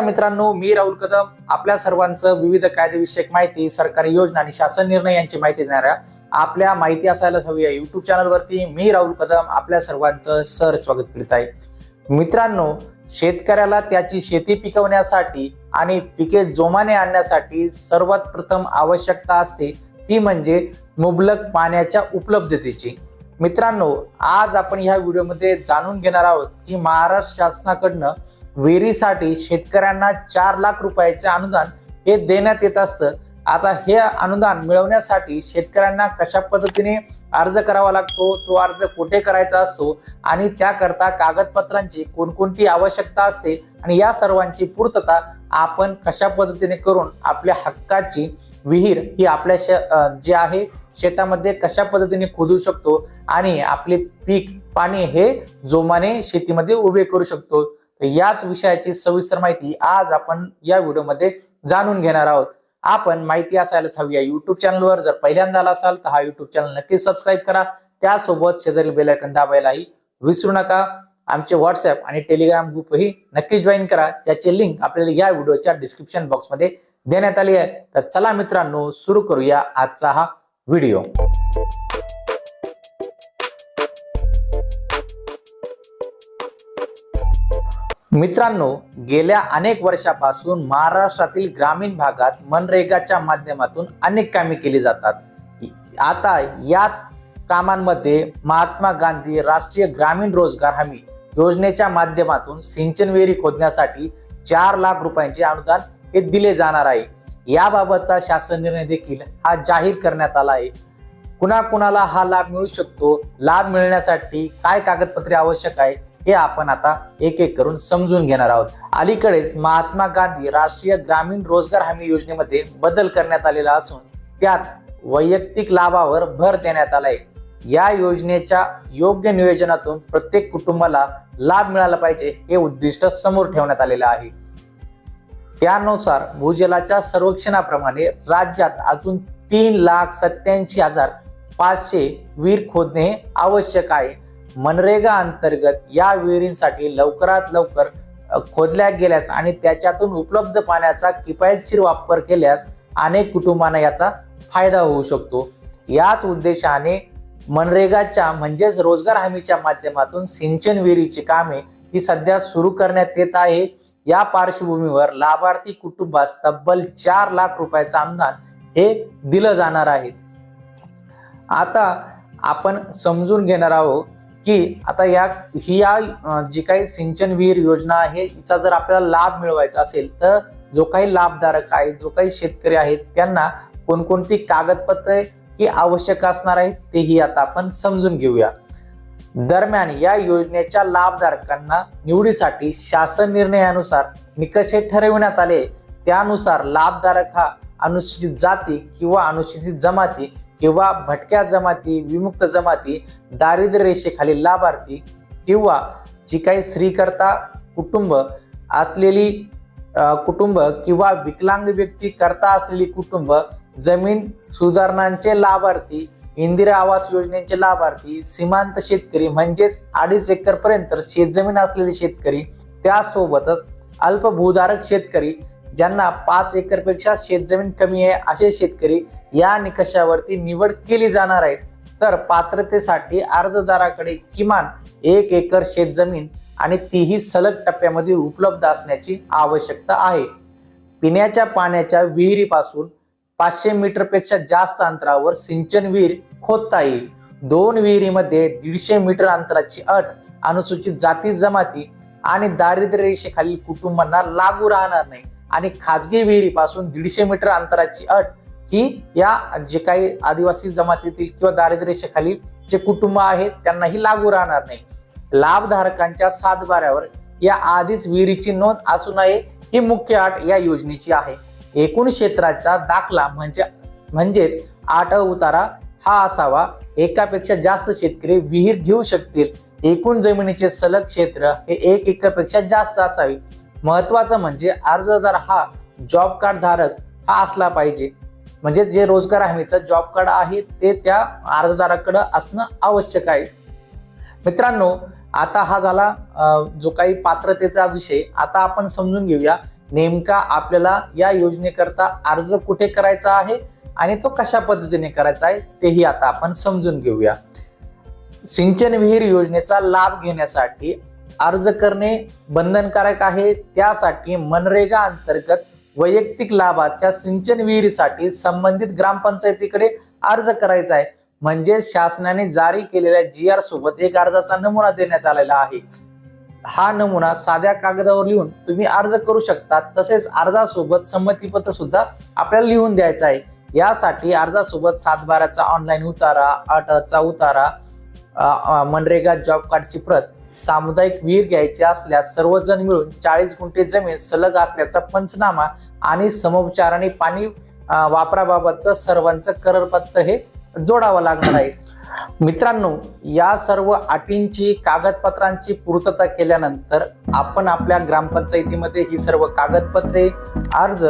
मित्रांनो मी राहुल कदम. आपल्या सर्वांचं विविध कायदेविषयक माहिती सरकारी योजना आणि शासन निर्णय यांची माहिती देणाऱ्या आपल्या माहिती असायलाच हवी आहे युट्यूब चॅनलवरती मी राहुल कदम आपल्या सर्वांचं सर स्वागत करीत आहे. मित्रांनो शेतकऱ्याला त्याची शेती पिकवण्यासाठी आणि पिके जोमाने आणण्यासाठी सर्वात प्रथम आवश्यकता असते ती म्हणजे मुबलक पाण्याच्या उपलब्धतेची. मित्रांनो आज आपण ह्या व्हिडिओमध्ये जाणून घेणार आहोत की महाराष्ट्र शासनाकडनं विहिरीसाठी शेतकऱ्यांना चार लाख रुपयाचे अनुदान हे देण्यात येत असतं. आता हे अनुदान मिळवण्यासाठी शेतकऱ्यांना कशा पद्धतीने अर्ज करावा लागतो? तो अर्ज कुठे करायचा असतो? आणि त्याकरता कागदपत्रांची कोणकोणती आवश्यकता असते? आणि या सर्वांची पूर्तता आपण कशा पद्धतीने करून आपल्या हक्काची विहीर ही आपल्या शे जे आहे शेतामध्ये कशा पद्धतीने खोदू शकतो? आणि आपले पीक पाणी हे जोमाने शेतीमध्ये उभे करू शकतो. याच विषयाची सविस्तर माहिती आज आपण या व्हिडिओमध्ये जाणून घेणार आहोत. आपण माहिती असायलाच हवी या युट्यूब चॅनलवर जर पहिल्यांदा आला असाल तर हा युट्यूब चॅनल नक्की सबस्क्राईब करा. त्यासोबत शेजारी बेलायकन दाबायलाही विसरू नका. आमचे व्हॉट्सअप आणि टेलिग्राम ग्रुपही नक्की जॉईन करा. ज्याची लिंक आपल्याला या व्हिडिओच्या डिस्क्रिप्शन बॉक्समध्ये देण्यात आली आहे. तर चला मित्रांनो सुरू करूया आजचा हा व्हिडिओ. मित्रांनो गेल्या अनेक वर्षापासून महाराष्ट्रातील ग्रामीण भागात मनरेगाच्या माध्यमातून अनेक कामे केली जातात. आता याच कामांमध्ये महात्मा गांधी राष्ट्रीय ग्रामीण रोजगार हमी योजनेच्या माध्यमातून सिंचन विहिरी खोदण्यासाठी चार लाख रुपयांचे अनुदान हे दिले जाणार आहे. याबाबतचा शासन निर्णय देखील हा जाहीर करण्यात आला आहे. कुणाकुणाला हा लाभ मिळू शकतो? लाभ मिळण्यासाठी काय कागदपत्रे आवश्यक आहे? हे आपण आता एक एक करून समजून घेणार आहोत. अलीकडेच महात्मा गांधी राष्ट्रीय ग्रामीण रोजगार हमी योजनेमध्ये बदल करण्यात आलेला असून त्यात वैयक्तिक लाभावर भर देण्यात आलाय. या योजनेच्या योग्य नियोजनातून प्रत्येक कुटुंबाला लाभ मिळाला पाहिजे हे उद्दिष्ट समोर ठेवण्यात आलेलं आहे. त्यानुसार भूजलाच्या सर्वेक्षणाप्रमाणे राज्यात अजून तीन लाख सत्याऐंशी हजार पाचशे विहीर खोदणे हे आवश्यक आहे. मनरेगा अंतर्गत या विहिरींसाठी लवकरात लवकर खोदल्या गेल्यास आणि त्याच्यातून उपलब्ध पाण्याचा किफायतशीर वापर केल्यास अनेक कुटुंबांना याचा फायदा होऊ शकतो. याच उद्देशाने मनरेगाच्या म्हणजेच रोजगार हमीच्या माध्यमातून सिंचन विहिरीची कामे ही सध्या सुरू करण्यात येत आहे. या पार्श्वभूमीवर लाभार्थी कुटुंबास तब्बल चार लाख रुपयाचं अनुदान हे दिलं जाणार आहे. आता आपण समजून घेणार आहोत की आता या ही या जी काही सिंचन विहीर योजना आहे हिचा जर आपल्याला लाभ मिळवायचा असेल तर जो काही लाभधारक आहे जो काही शेतकरी आहेत त्यांना कोणकोणती कागदपत्रे ही आवश्यक असणार आहेत तेही आता आपण समजून घेऊया. दरम्यान या योजनेच्या लाभधारकांना निवडीसाठी शासन निर्णयानुसार निकष हे ठरविण्यात आले. त्यानुसार लाभधारक हा अनुसूचित जाती किंवा अनुसूचित जमाती किंवा भटक्या जमाती विमुक्त जमाती दारिद्र्य रेषेखालील लाभार्थी किंवा जी काही स्त्रीकर्ता कुटुंब असलेली कुटुंब किंवा विकलांग व्यक्ती करता असलेली कुटुंब जमीन सुधारणांचे लाभार्थी इंदिरा आवास योजनेचे लाभार्थी सीमांत शेतकरी म्हणजेच अडीच एकरपर्यंत शेतजमीन असलेले शेतकरी त्यासोबतच अल्पभूधारक शेतकरी ज्यांना पाच एकरपेक्षा शेतजमीन कमी आहे असे शेतकरी या निकषावरती निवड केली जाणार आहे. तर पात्रतेसाठी अर्जदाराकडे किमान एक एकर शेतजमीन आणि तीही सलग टप्प्यामध्ये उपलब्ध असण्याची आवश्यकता आहे. पिण्याच्या पाण्याच्या विहिरीपासून पाचशे मीटरपेक्षा जास्त अंतरावर सिंचन विहीर खोदता येईल. दोन विहिरीमध्ये दीडशे मीटर अंतराची अट अनुसूचित जाती जमाती आणि दारिद्र्य रेषेखालील कुटुंबांना लागू राहणार नाही. आणि खाजगी विहिरीपासून दीडशे मीटर अंतराची अट ही या जे काही आदिवासी जमातीतील किंवा दारिद्र्यरेषेखाली जे कुटुंब आहेत त्यांनाही लागू राहणार नाही. लाभधारकांच्या सातबाऱ्यावर या आधीच विहिरीची नोंद असू नये ही मुख्य अट या योजनेची आहे. एकूण क्षेत्राचा दाखला म्हणजे म्हणजेच आठ उतारा हा असावा. एकापेक्षा जास्त शेतकरी विहीर घेऊ शकतील. एकूण जमिनीचे सलग क्षेत्र हे एक एकरपेक्षा जास्त असावे. महत्वाचं म्हणजे अर्जदार हा जॉब कार्ड धारक हा असला पाहिजे. म्हणजे जे रोजगार हमीचं जॉब कार्ड आहे ते त्या अर्जदाराकडं असणं आवश्यक आहे. मित्रांनो आता हा झाला जो काही पात्रतेचा विषय आता आपण समजून घेऊया नेमका आपल्याला या योजनेकरता अर्ज कुठे करायचा आहे आणि तो कशा पद्धतीने करायचा आहे तेही आता आपण समजून घेऊया. सिंचन विहीर योजनेचा लाभ घेण्यासाठी अर्ज करणे बंधनकारक आहे. त्यासाठी मनरेगा अंतर्गत वैयक्तिक लाभाच्या सिंचन विहिरीसाठी संबंधित ग्रामपंचायतीकडे अर्ज करायचा आहे. म्हणजे शासनाने जारी केलेल्या जी आर सोबत एक अर्जाचा नमुना देण्यात आलेला आहे. हा नमुना साध्या कागदावर लिहून तुम्ही अर्ज करू शकता. तसेच अर्जासोबत संमतीपत्र सुद्धा आपल्याला लिहून द्यायचं आहे. यासाठी अर्जासोबत सातबाराचा ऑनलाईन उतारा अटचा उतारा मनरेगा जॉब कार्डची प्रत सामुदायिक विहीर घ्यायची असल्यास सर्वजण मिळून चाळीस गुंठे जमीन सलग असल्याचा पंचनामा आणि समोपचाराने पाणी वापराबाबतचं सर्वांचं करपत्र हे जोडावं लागणार आहे. मित्रांनो या सर्व अटींची कागदपत्रांची पूर्तता केल्यानंतर आपण आपल्या ग्रामपंचायतीमध्ये ही सर्व कागदपत्रे अर्ज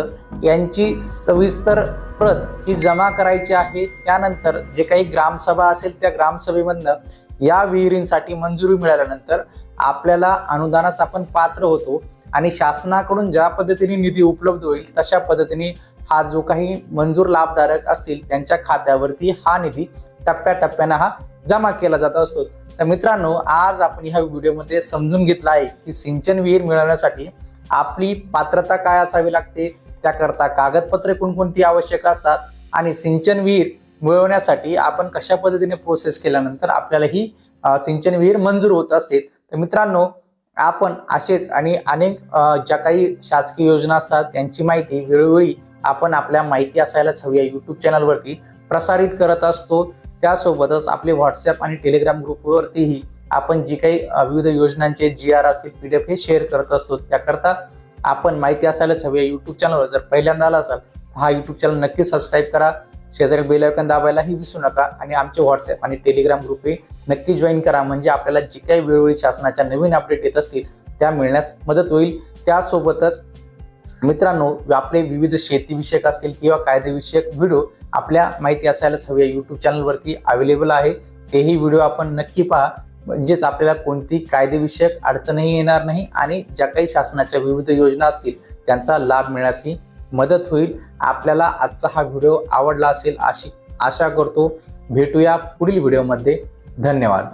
यांची सविस्तर प्रत ही जमा करायची आहे. त्यानंतर जे काही ग्रामसभा असेल त्या ग्रामसभेमधनं या विहिरींसाठी मंजुरी मिळाल्यानंतर आपल्याला अनुदानास आपण पात्र होतो आणि शासनाकडून ज्या पद्धतीने निधी उपलब्ध होईल तशा पद्धतीने हा जो काही मंजूर लाभधारक असतील त्यांच्या खात्यावरती हा निधी टप्प्याटप्प्यानं हा जमा केला जात असतो. तर मित्रांनो आज आपण ह्या व्हिडिओमध्ये समजून घेतला आहे की सिंचन विहीर मिळवण्यासाठी आपली पात्रता काय असावी लागते त्याकरता कागदपत्रे कोणकोणती आवश्यक असतात आणि सिंचन विहीर मिळवण्यासाठी आपण कशा पद्धतीने प्रोसेस केल्यानंतर आपल्याला ही सिंचन विहीर मंजूर होत असते. तर मित्रांनो आपण असेच आणि अनेक ज्या काही शासकीय योजना असतात त्यांची माहिती वेळोवेळी आपण आपल्या माहिती असायलाच हवी आहे यूट्यूब चॅनलवरती प्रसारित करत असतो. त्यासोबतच आपले व्हॉट्सअप आणि टेलिग्राम ग्रुपवरतीही आपण जी काही विविध योजनांचे जी आर असतील पी डी एफ हे शेअर करत असतो. त्याकरता आपण माहिती असायलाच हवी आहे यूट्यूब चॅनलवर जर पहिल्यांदा आला असाल हा यूट्यूब चॅनल नक्की सबस्क्राईब करा. शेजारी बेल आयकन दाबायलाही विसरू नका आणि आमचे व्हॉट्सअप आणि टेलिग्राम ग्रुप हे नक्की जॉईन करा. म्हणजे आपल्याला जी काही वेळोवेळी शासनाच्या नवीन अपडेट येत असतील त्या मिळण्यास मदत होईल. त्यासोबतच मित्रांनो आपले विविध शेतीविषयक असतील किंवा कायदेविषयक व्हिडिओ आपल्या माहिती असायलाच हवी. यूट्यूब चॅनलवरती अवेलेबल आहे. तेही व्हिडिओ आपण नक्की पहा. म्हणजेच आपल्याला कोणती कायदेविषयक अडचणही येणार नाही आणि ज्या काही शासनाच्या विविध योजना असतील त्यांचा लाभ मिळण्यासही मदत होईल. आपल्याला आजचा हा व्हिडिओ आवडला असेल अशी आशा करतो. भेटूया पुढील व्हिडिओमध्ये. धन्यवाद.